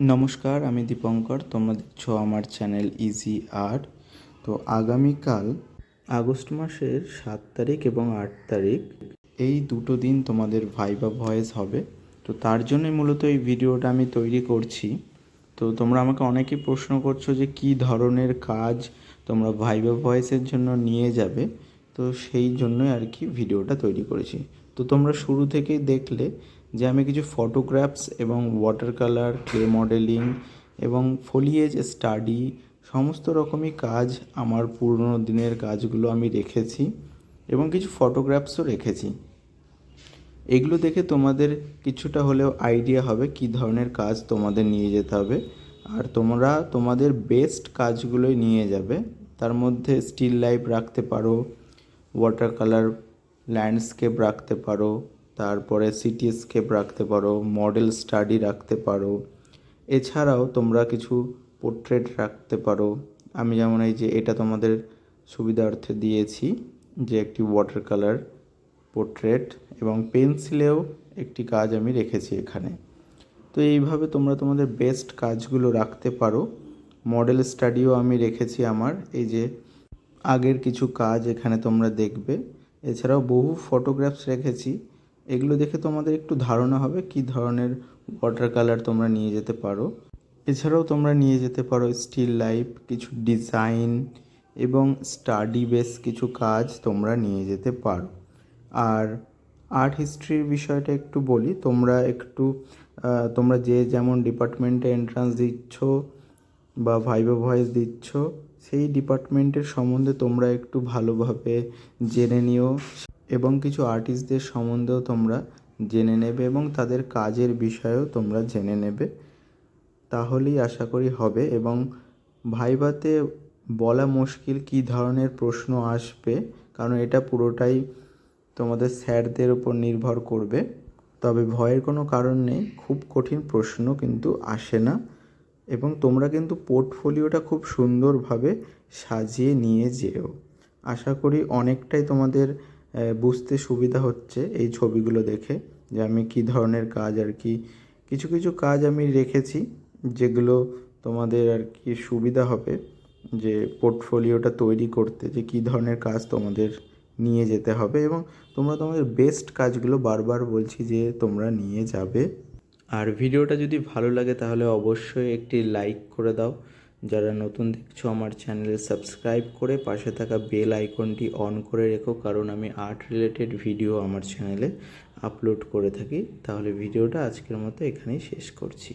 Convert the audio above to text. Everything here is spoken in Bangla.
নমস্কার, আমি দীপঙ্কর, তোমরা দেখছ আমার চ্যানেল ইজি আর্ট তো আগামীকাল আগস্ট মাসের সাত তারিখ এবং আট তারিখ, এই দুটো দিন তোমাদের ভাইবা ভয়েস হবে। তো তার জন্যই মূলত এই ভিডিওটা আমি তৈরি করছি। তো তোমরা আমাকে অনেকেই প্রশ্ন করছ যে কী ধরনের কাজ তোমরা ভাইবা ভয়েসের জন্য নিয়ে যাবে। তো সেই জন্যই আর কি ভিডিওটা তৈরি করেছি। তো তোমরা শুরু থেকেই দেখলে যে আমি কিছু ফটোগ্রাফস এবং ওয়াটার কালার ক্লে মডেলিং এবং ফোলিয়েজ স্টাডি সমস্ত রকমই কাজ আমার পুরনো দিনের কাজগুলো আমি রেখেছি এবং কিছু ফটোগ্রাফসও রেখেছি। এগুলো দেখে তোমাদের কিছুটা হলেও আইডিয়া হবে কী ধরনের কাজ তোমাদের নিয়ে যেতে হবে। আর তোমরা তোমাদের বেস্ট কাজগুলোই নিয়ে যাবে। তার মধ্যে স্টিল লাইফ রাখতে পারো ওয়াটার কালার ল্যান্ডস্কেপ রাখতে পারো তারপরে সিটিস্কেপ রাখতে পারো, মডেল স্টাডি রাখতে পারো। এছাড়াও তোমরা কিছু পোর্ট্রেট রাখতে পারো। আমি যেমন এই যে এটা তোমাদের সুবিধার্থে দিয়েছি যে একটি ওয়াটার কালার পোর্ট্রেট এবং পেন্সিলেও একটি কাজ আমি রেখেছি এখানে। তো এইভাবে তোমরা তোমাদের বেস্ট কাজগুলো রাখতে পারো। মডেল স্টাডিও আমি রেখেছি আমার। এই যে আগের কিছু কাজ এখানে তোমরা দেখবে। এছাড়াও বহু ফটোগ্রাফস রেখেছি। এগুলো দেখে তোমাদের একটু ধারণা হবে কী ধরনের ওয়াটার কালার তোমরা নিয়ে যেতে পারো। এছাড়াও তোমরা নিয়ে যেতে পারো স্টিল লাইফ কিছু ডিজাইন এবং স্টাডি বেস কিছু কাজ তোমরা নিয়ে যেতে পারো। আর আর্ট হিস্ট্রির বিষয়টা একটু বলি, তোমরা একটু তোমরা যে যেমন ডিপার্টমেন্টে এন্ট্রান্স দিচ্ছ বা ভাইবা ভয়েস দিচ্ছ, সেই ডিপার্টমেন্টের সম্বন্ধে তোমরা একটু ভালোভাবে জেনে নিও। এবং কিছু আর্টিস্টদের সম্বন্ধেও তোমরা জেনে নেবে এবং তাদের কাজের বিষয়েও তোমরা জেনে নেবে। তাহলেই আশা করি হবে এবং ভাইভাতে বলা মুশকিল কী ধরনের প্রশ্ন আসবে, কারণ এটা পুরোটাই তোমাদের স্যারদের উপর নির্ভর করবে। তবে ভয়ের কোনো কারণ নেই, খুব কঠিন প্রশ্ন কিন্তু আসে না এবং তোমরা কিন্তু পোর্টফোলিওটা খুব সুন্দরভাবে সাজিয়ে নিয়ে যেও। আশা করি অনেকটাই তোমাদের বুঝতে সুবিধা হচ্ছে এই ছবিগুলো দেখে যে আমি কী ধরনের কাজ আর কি, কিছু কিছু কাজ আমি রেখেছি যেগুলো তোমাদের আর কি সুবিধা হবে যে পোর্টফোলিওটা তৈরি করতে, যে কী ধরনের কাজ তোমাদের নিয়ে যেতে হবে এবং তোমরা তোমাদের বেস্ট কাজগুলো বারবার বলছি যে তোমরা নিয়ে যাবে। আর ভিডিওটা যদি ভালো লাগে তাহলে অবশ্যই একটি লাইক করে দাও। যারা নতুন দেখছ আমার চ্যানেলে সাবস্ক্রাইব করে পাশে থাকা বেল আইকনটি অন করে রেখো, কারণ আমি আর্ট রিলেটেড ভিডিও আমার চ্যানেলে আপলোড করে থাকি। তাহলে ভিডিওটা আজকের মতো এখানেই শেষ করছি।